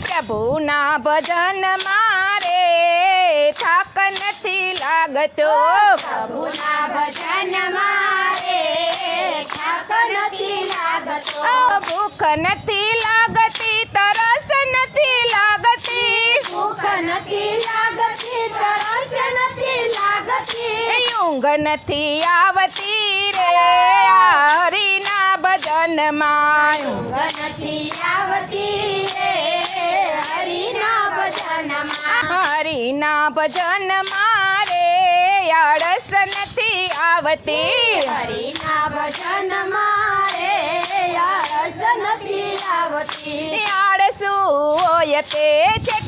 પ્રભુના ભજન મારે થાક નથી લાગતો પ્રભુના ભજન મારે થાક નથી લાગતો ઓ, ભૂખ નથી લાગતી તરસ નથી લાગતી ભૂખ નથી લાગતી તરસ નથી લાગતી ઊંઘ નથી આવતી રે આ હરિના ભજનમાં ઊંઘ નથી આવતી હરિના ભજન મારે આળસ નથી આવતી. હરિના ભજન મારે આળસ નથી આવતી. આળસુ હોય તે છેટા